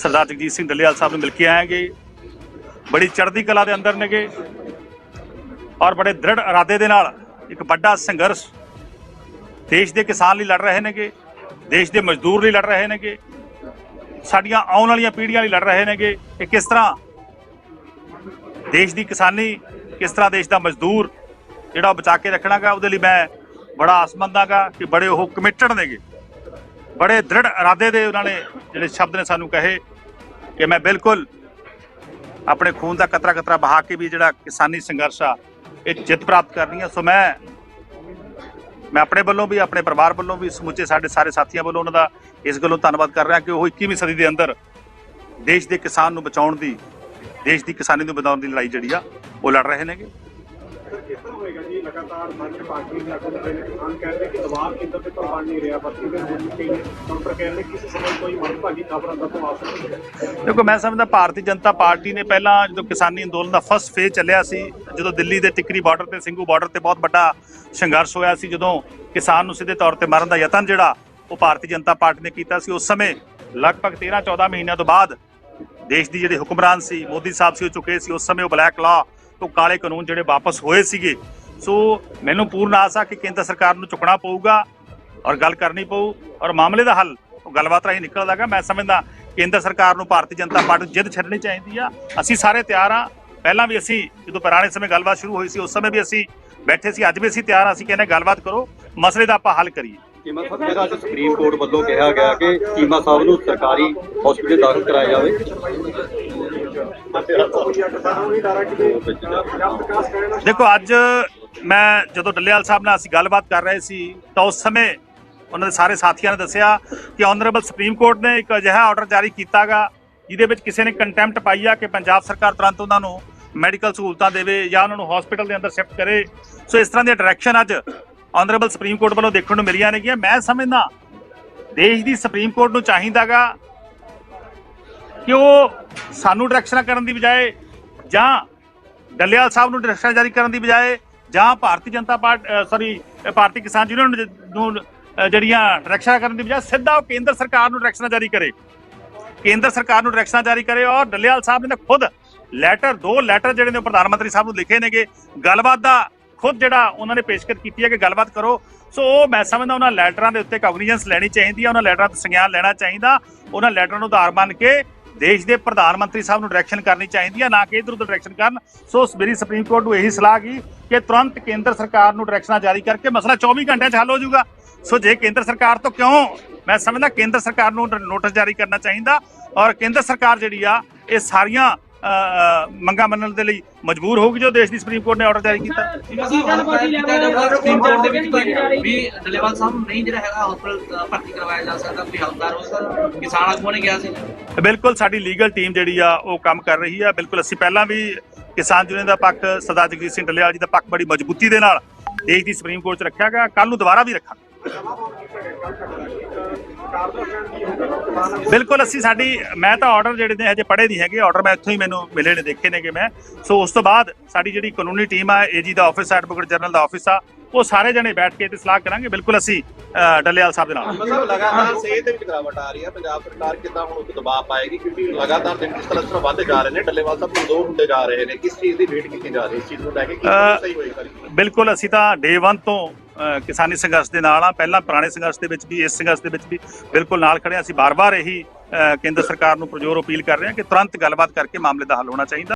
ਸਰਦਾਰ ਜਗਜੀਤ ਸਿੰਘ ਡੱਲੇਵਾਲ ਸਾਹਿਬ ਨੂੰ ਮਿਲ ਕੇ ਆਏਗੇ ਬੜੀ ਚੜ੍ਹਦੀ ਕਲਾ ਦੇ ਅੰਦਰ ਨੇਗੇ ਔਰ ਬੜੇ ਦ੍ਰਿੜ ਇਰਾਦੇ ਦੇ ਨਾਲ ਇੱਕ ਵੱਡਾ ਸੰਘਰਸ਼ ਦੇਸ਼ ਦੇ ਕਿਸਾਨ ਲਈ ਲੜ ਰਹੇ ਨੇਗੇ, ਦੇਸ਼ ਦੇ ਮਜ਼ਦੂਰ ਲਈ ਲੜ ਰਹੇ ਨੇਗੇ, ਸਾਡੀਆਂ ਆਉਣ ਵਾਲੀਆਂ ਪੀੜ੍ਹੀਆਂ ਲਈ ਲੜ ਰਹੇ ਨੇਗੇ ਕਿ ਕਿਸ ਤਰ੍ਹਾਂ ਦੇਸ਼ ਦੀ ਕਿਸਾਨੀ, ਕਿਸ ਤਰ੍ਹਾਂ ਦੇਸ਼ ਦਾ ਮਜ਼ਦੂਰ ਜਿਹੜਾ ਉਹ ਬਚਾ ਕੇ ਰੱਖਣਾਗਾ, ਉਹਦੇ ਲਈ ਮੈਂ ਬੜਾ ਆਸ ਆਸਮੰਦਾਗਾ ਕਿ ਬੜੇ ਉਹ ਕਮਿਟਡ ਨੇਗੇ। ਬੜੇ ਦ੍ਰਿੜ ਇਰਾਦੇ ਦੇ ਉਹਨਾਂ ਨੇ ਜਿਹੜੇ ਸ਼ਬਦ ਨੇ ਸਾਨੂੰ ਕਹੇ ਕਿ ਮੈਂ ਬਿਲਕੁਲ ਆਪਣੇ ਖੂਨ ਦਾ ਕਤਰਾ ਕਤਰਾ ਬਹਾ ਕੇ ਵੀ ਜਿਹੜਾ ਕਿਸਾਨੀ ਸੰਘਰਸ਼ ਆ, ਇਹ ਜਿੱਤ ਪ੍ਰਾਪਤ ਕਰਨੀ ਆ। ਸੋ ਮੈਂ ਮੈਂ ਆਪਣੇ ਵੱਲੋਂ ਵੀ, ਆਪਣੇ ਪਰਿਵਾਰ ਵੱਲੋਂ ਵੀ, ਸਮੁੱਚੇ ਸਾਡੇ ਸਾਰੇ ਸਾਥੀਆਂ ਵੱਲੋਂ ਉਹਨਾਂ ਦਾ ਇਸ ਗੱਲੋਂ ਧੰਨਵਾਦ ਕਰ ਰਿਹਾ ਕਿ ਉਹ 21ਵੀਂ ਸਦੀ ਦੇ ਅੰਦਰ ਦੇਸ਼ ਦੇ ਕਿਸਾਨ ਨੂੰ ਬਚਾਉਣ ਦੀ, ਦੇਸ਼ ਦੀ ਕਿਸਾਨੀ ਨੂੰ ਬਚਾਉਣ ਦੀ ਲੜਾਈ ਜਿਹੜੀ ਆ, ਉਹ ਲੜ ਰਹੇ ਨੇਗੇ। ਕਿਸ ਤਰ੍ਹਾਂ ਹੋਏਗਾ ਜੀ? ਲਗਾਤਾਰ ਸਾਰੀਆਂ ਪਾਰਟੀਆਂ ਦੇ ਆਗੂ ਨੇ। ਕਿਸਾਨ ਕਹਿੰਦੇ ਕਿ ਦਬਾਅ ਕੇਂਦਰ ਤੇ ਤੋਂ ਬਣ ਨਹੀਂ ਰਿਹਾ, ਬੱਤੀ ਦੇ ਹੋਣ ਕਈ ਕਾਊਂਟਰ ਕਹਿੰਦੇ ਕਿਸੇ ਸਮੇਂ ਕੋਈ ਮੰਦਭਾਗੀ ਖਬਰਾਂ ਦਾ ਤੋਂ ਆ ਸਕਦੀ ਹੈ। ਦੇਖੋ, ਮੈਂ ਸਮਝਦਾ ਭਾਰਤੀ ਜਨਤਾ ਪਾਰਟੀ ਨੇ ਪਹਿਲਾਂ ਜਦੋਂ ਕਿਸਾਨੀ ਅੰਦੋਲਨ ਦਾ ਫਸਟ ਫੇਜ਼ ਚੱਲਿਆ ਸੀ, ਜਦੋਂ ਦਿੱਲੀ ਦੇ ਟਿੱਕਰੀ ਬਾਰਡਰ ਤੇ, ਸਿੰਘੂ ਬਾਰਡਰ ਤੇ ਬਹੁਤ ਵੱਡਾ ਸੰਘਰਸ਼ ਹੋਇਆ ਸੀ, ਜਦੋਂ ਕਿਸਾਨ ਨੂੰ ਸਿੱਧੇ ਤੌਰ ਤੇ ਮਾਰਨ ਦਾ ਯਤਨ ਜਿਹੜਾ ਉਹ ਭਾਰਤੀ ਜਨਤਾ ਪਾਰਟੀ ਨੇ ਕੀਤਾ ਸੀ, ਉਸ ਸਮੇਂ ਲਗਭਗ 13 14 ਮਹੀਨਿਆਂ ਤੋਂ ਬਾਅਦ ਦੇਸ਼ ਦੀ ਜਿਹੜੇ ਹੁਕਮਰਾਨ ਸੀ, ਮੋਦੀ ਸਾਹਿਬ ਸੀ, ਉਹ ਚੁੱਕੇ ਸੀ, ਉਸ ਸਮੇਂ ਉਹ ਬਲੈਕ ਲਾ ਤੋਂ ਕਾਲੇ ਕਾਨੂੰਨ ਜਿਹੜੇ ਵਾਪਸ ਹੋਏ ਸੀਗੇ, ਸੋ ਮੈਨੂੰ ਪੂਰਨ ਆਸ ਆ ਕਿ ਕੇਂਦਰ ਸਰਕਾਰ ਨੂੰ ਚੁੱਕਣਾ ਪਊਗਾ ਔਰ ਗੱਲ ਕਰਨੀ ਪਊ। ਔਰ ਮਾਮਲੇ ਦਾ ਹੱਲ ਗੱਲਬਾਤ ਰਾਹੀਂ ਨਿਕਲਦਾਗਾ। ਮੈਂ ਸਮਝਦਾ ਕੇਂਦਰ ਸਰਕਾਰ ਨੂੰ ਭਾਰਤੀ ਜਨਤਾ ਪਾਰਟੀ ਜਿੱਦ ਛੱਡਣੀ ਚਾਹੀਦੀ ਆ। ਅਸੀਂ ਸਾਰੇ ਤਿਆਰ ਆ। ਪਹਿਲਾਂ ਵੀ ਅਸੀਂ ਜਦੋਂ ਪੁਰਾਣੇ ਸਮੇਂ ਗੱਲਬਾਤ ਸ਼ੁਰੂ ਹੋਈ ਸੀ, ਉਸ ਸਮੇਂ ਵੀ ਅਸੀਂ ਬੈਠੇ ਸੀ। ਅੱਜ ਵੀ ਅਸੀਂ ਤਿਆਰ ਆ। ਅਸੀਂ ਕਹਿੰਦੇ ਗੱਲਬਾਤ ਕਰੋ। ਮਸਲੇ ਦਾ ਆਪਾਂ ਹੱਲ ਕਰੀਏ। ਚੀਮਾ ਸਾਹਿਬ, ਜਿਹੜਾ ਅੱਜ ਸੁਪਰੀਮ ਕੋਰਟ ਵੱਲੋਂ ਕਿਹਾ ਗਿਆ ਕਿ ਚੀਮਾ ਸਾਹਿਬ ਨੂੰ ਸਰਕਾਰੀ ਹਸਪੀਟਲ ਦਾਖਲ ਕਰਾਇਆ ਜਾਵੇ। ਦੇਖੋ, ਅੱਜ ਮੈਂ ਜਦੋਂ ਡੱਲੇਵਾਲ ਸਾਹਿਬ ਨਾਲ ਅਸੀਂ ਗੱਲਬਾਤ ਕਰ ਰਹੇ ਸੀ, ਤਾਂ ਉਸ ਸਮੇਂ ਉਹਨਾਂ ਦੇ ਸਾਰੇ ਸਾਥੀਆਂ ਨੇ ਦੱਸਿਆ ਕਿ ਆਨਰੇਬਲ ਸੁਪਰੀਮ ਕੋਰਟ ਨੇ ਇੱਕ ਅਜਿਹਾ ਆਰਡਰ ਜਾਰੀ ਕੀਤਾਗਾ, ਜਿਹਦੇ ਵਿੱਚ ਕਿਸੇ ਨੇ ਕੰਟੈਂਪਟ ਪਾਈ ਆ ਕਿ ਪੰਜਾਬ ਸਰਕਾਰ ਤੁਰੰਤ ਉਹਨਾਂ ਨੂੰ ਮੈਡੀਕਲ ਸਹੂਲਤਾਂ ਦੇਵੇ ਜਾਂ ਉਹਨਾਂ ਨੂੰ ਹਸਪੀਟਲ ਦੇ ਅੰਦਰ ਸ਼ਿਫਟ ਕਰੇ। ਸੋ ਇਸ ਤਰ੍ਹਾਂ ਦੀਆਂ ਡਾਇਰੈਕਸ਼ਨ ਅੱਜ ਆਨਰੇਬਲ ਸੁਪਰੀਮ ਕੋਰਟ ਵੱਲੋਂ ਦੇਖਣ ਨੂੰ ਮਿਲੀਆਂ ਨੇਗੀਆਂ। ਮੈਂ ਸਮਝਦਾ, ਦੇਸ਼ ਦੀ ਸੁਪਰੀਮ ਕੋਰਟ ਨੂੰ ਚਾਹੀਦਾਗਾ ਕਿ ਉਹ ਸਾਨੂੰ ਡਾਇਰੈਕਸ਼ਨਾਂ ਕਰਨ ਦੀ ਬਜਾਏ ਜਾਂ ਡੱਲੇਵਾਲ ਸਾਹਿਬ ਨੂੰ ਡਾਇਰੈਕਸ਼ਨ ਜਾਰੀ ਕਰਨ ਦੀ ਬਜਾਏ ਜਾਂ ਭਾਰਤੀ ਜਨਤਾ ਪਾਰਟੀ ਸੌਰੀ ਭਾਰਤੀ ਕਿਸਾਨ ਯੂਨੀਅਨ ਨੂੰ ਜਿਹੜੀਆਂ ਡਾਇਰੈਕਸ਼ਨਾਂ ਕਰਨ ਦੀ ਬਜਾਏ ਸਿੱਧਾ ਉਹ ਕੇਂਦਰ ਸਰਕਾਰ ਨੂੰ ਡਾਇਰੈਕਸ਼ਨਾਂ ਜਾਰੀ ਕਰੇ। ਕੇਂਦਰ ਸਰਕਾਰ ਨੂੰ ਡਾਇਰੈਕਸ਼ਨਾਂ ਜਾਰੀ ਕਰੇ ਔਰ ਡੱਲੇਵਾਲ ਸਾਹਿਬ ਨੇ ਖੁਦ ਲੈਟਰ ਦੋ ਲੈਟਰ ਜਿਹੜੇ ਨੇ ਉਹ ਪ੍ਰਧਾਨ ਮੰਤਰੀ ਸਾਹਿਬ ਨੂੰ ਲਿਖੇ ਨੇਗੇ। ਗੱਲਬਾਤ ਦਾ ਖੁਦ ਜਿਹੜਾ ਉਹਨਾਂ ਨੇ ਪੇਸ਼ਕਸ਼ ਕੀਤੀ ਹੈ ਕਿ ਗੱਲਬਾਤ ਕਰੋ। ਸੋ ਉਹ ਮੈਂ ਸਮਝਦਾ ਉਹਨਾਂ ਲੈਟਰਾਂ ਦੇ ਉੱਤੇ ਕੌਗਨੀਜੈਂਸ ਲੈਣੀ ਚਾਹੀਦੀ ਹੈ, ਉਹਨਾਂ ਲੈਟਰਾਂ ਤੋਂ ਸੰਗਿਆਨ ਲੈਣਾ ਚਾਹੀਦਾ, ਉਹਨਾਂ ਲੈਟਰਾਂ ਨੂੰ ਆਧਾਰ ਮੰਨ ਕੇ ਦੇਸ਼ ਦੇ ਪ੍ਰਧਾਨ ਮੰਤਰੀ ਸਾਹਿਬ ਨੂੰ ਡਾਇਰੈਕਸ਼ਨ ਕਰਨੀ ਚਾਹੀਦੀ ਹੈ ਨਾ ਕਿ ਇਧਰ ਉਧਰ ਡਾਇਰੈਕਸ਼ਨ ਕਰਨ। ਸੋ ਮੇਰੀ ਸੁਪਰੀਮ ਕੋਰਟ ਨੂੰ ਇਹੀ ਸਲਾਹ ਗਈ ਕਿ ਤੁਰੰਤ ਕੇਂਦਰ ਸਰਕਾਰ ਨੂੰ ਡਾਇਰੈਕਸ਼ਨਾਂ ਜਾਰੀ ਕਰਕੇ ਮਸਲਾ 24 ਘੰਟਿਆਂ 'ਚ ਹੱਲ ਹੋ ਜਾਊਗਾ। ਸੋ ਜੇ ਕੇਂਦਰ ਸਰਕਾਰ ਤੋਂ ਕਿਉਂ, ਮੈਂ ਸਮਝਦਾ ਕੇਂਦਰ ਸਰਕਾਰ ਨੂੰ ਨੋਟਿਸ ਜਾਰੀ ਕਰਨਾ ਚਾਹੀਦਾ ਔਰ ਕੇਂਦਰ ਸਰਕਾਰ ਜਿਹੜੀ ਆ, ਇਹ ਸਾਰੀਆਂ ਮੰਗਾਂ ਮੰਨਣ ਦੇ ਲਈ ਮਜਬੂਰ ਹੋਊਗੀ ਜੋ ਦੇਸ਼ ਦੀ ਸੁਪਰੀਮ ਕੋਰਟ ਨੇ ਆਰਡਰ ਜਾਰੀ ਕੀਤਾ? ਸੁਪਰੀਮ ਕੋਰਟ ਦੇ ਵਿੱਚ ਵੀ ਵੀ ਡੱਲੇਵਾਲ ਸਾਹਿਬ ਨੂੰ ਨਹੀਂ ਜਿਹੜਾ ਹੈਗਾ ਹਸਪਤਾਲ ਭਰਤੀ ਕਰਵਾਇਆ ਜਾ ਸਕਦਾ ਕੋਈ ਹੱਲਦਾਰ ਉਸ ਕਿਸਾਨ ਆਗੂਆਂ ਨੇ ਕਿਹਾ ਸੀ। ਬਿਲਕੁਲ ਸਾਡੀ ਲੀਗਲ ਟੀਮ ਜਿਹੜੀ ਆ ਉਹ ਕੰਮ ਕਰ ਰਹੀ ਆ। ਬਿਲਕੁਲ ਅਸੀਂ ਪਹਿਲਾਂ ਵੀ ਕਿਸਾਨ ਯੂਨੀਅਨ ਦਾ ਪੱਖ ਸਰਦਾਰ ਜਗਜੀਤ ਸਿੰਘ ਡੱਲੇਵਾਲ ਜੀ ਦਾ ਪੱਖ ਬੜੀ ਮਜ਼ਬੂਤੀ ਦੇ ਨਾਲ ਦੇਸ਼ ਦੀ ਸੁਪਰੀਮ ਕੋਰਟ 'ਚ ਰੱਖਿਆ ਗਿਆ। ਕੱਲ ਨੂੰ ਦੁਬਾਰਾ ਵੀ ਰੱਖਾਂਗੇ। ਬਿਲਕੁਲ ਅਸੀਂ ਸਾਡੀ ਮੈਂ ਤਾਂ ਆਰਡਰ ਜਿਹੜੇ ਨੇ ਹਜੇ ਪੜ੍ਹੇ ਨਹੀਂ ਹੈਗੇ ਆਰਡਰ ਮੈਂ ਇੱਥੋਂ ਹੀ ਮੈਨੂੰ ਮਿਲੇ ਨੇ ਦੇਖੇ ਨੇਗੇ ਮੈਂ। ਸੋ ਉਸ ਤੋਂ ਬਾਅਦ ਸਾਡੀ ਜਿਹੜੀ ਕਾਨੂੰਨੀ ਟੀਮ ਆ ਏਜੀ ਦਾ ਆਫਿਸ ਐਡਵੋਕੇਟ ਜਨਰਲ ਦਾ ਆਫਿਸ ਆ ਉਹ ਸਾਰੇ ਜਣੇ ਬੈਠ ਕੇ ਤੇ ਸਲਾਹ ਕਰਾਂਗੇ। ਬਿਲਕੁਲ ਅਸੀਂ ਡੱਲੇਵਾਲ ਸਾਹਿਬ ਦੇ ਨਾਲ। ਮਤਲਬ ਲਗਾਤਾਰ ਸਿਹਤ ਦੇ ਵਿੱਚ ਗਿਰਾਵਟ ਆ ਰਹੀ ਹੈ ਪੰਜਾਬ ਸਰਕਾਰ ਕਿੱਦਾਂ ਹੁਣ ਉੱਤੇ ਦਬਾਅ ਪਾਏਗੀ? ਕਿਉਂਕਿ ਲਗਾਤਾਰ ਦਿਨ ਕਿਸ ਤਰ੍ਹਾਂ ਵੱਧਦੇ ਜਾ ਰਹੇ ਨੇ ਡੱਲੇਵਾਲ ਸਾਹਿਬ ਤੋਂ ਦੋ ਹੁੰਦੇ ਜਾ ਰਹੇ ਨੇ। ਕਿਸ ਚੀਜ਼ ਦੀ ਵੇਟ ਕੀਤੀ ਜਾ ਰਹੀ ਇਸ ਚੀਜ਼ ਨੂੰ ਲੈ ਕੇ ਕੀ ਸਹੀ ਹੋਏਗਾ? ਬਿਲਕੁਲ ਅਸੀਂ ਤਾਂ ਡੇ 1 ਤੋਂ ਕਿਸਾਨੀ ਸੰਘਰਸ਼ ਦੇ ਨਾਲ ਆ ਪਹਿਲਾਂ ਪੁਰਾਣੇ ਸੰਘਰਸ਼ ਦੇ ਵਿੱਚ ਵੀ, ਇਸ ਸੰਘਰਸ਼ ਦੇ ਵਿੱਚ ਵੀ ਬਿਲਕੁਲ ਨਾਲ ਖੜੇ ਹਾਂ। ਅਸੀਂ ਬਾਰ-ਬਾਰ ਇਹੀ ਕੇਂਦਰ ਸਰਕਾਰ ਨੂੰ ਪ੍ਰਜੋਰ ਅਪੀਲ ਕਰ ਰਹੇ ਹਾਂ ਕਿ ਤੁਰੰਤ ਗੱਲਬਾਤ ਕਰਕੇ ਮਾਮਲੇ ਦਾ ਹੱਲ ਹੋਣਾ ਚਾਹੀਦਾ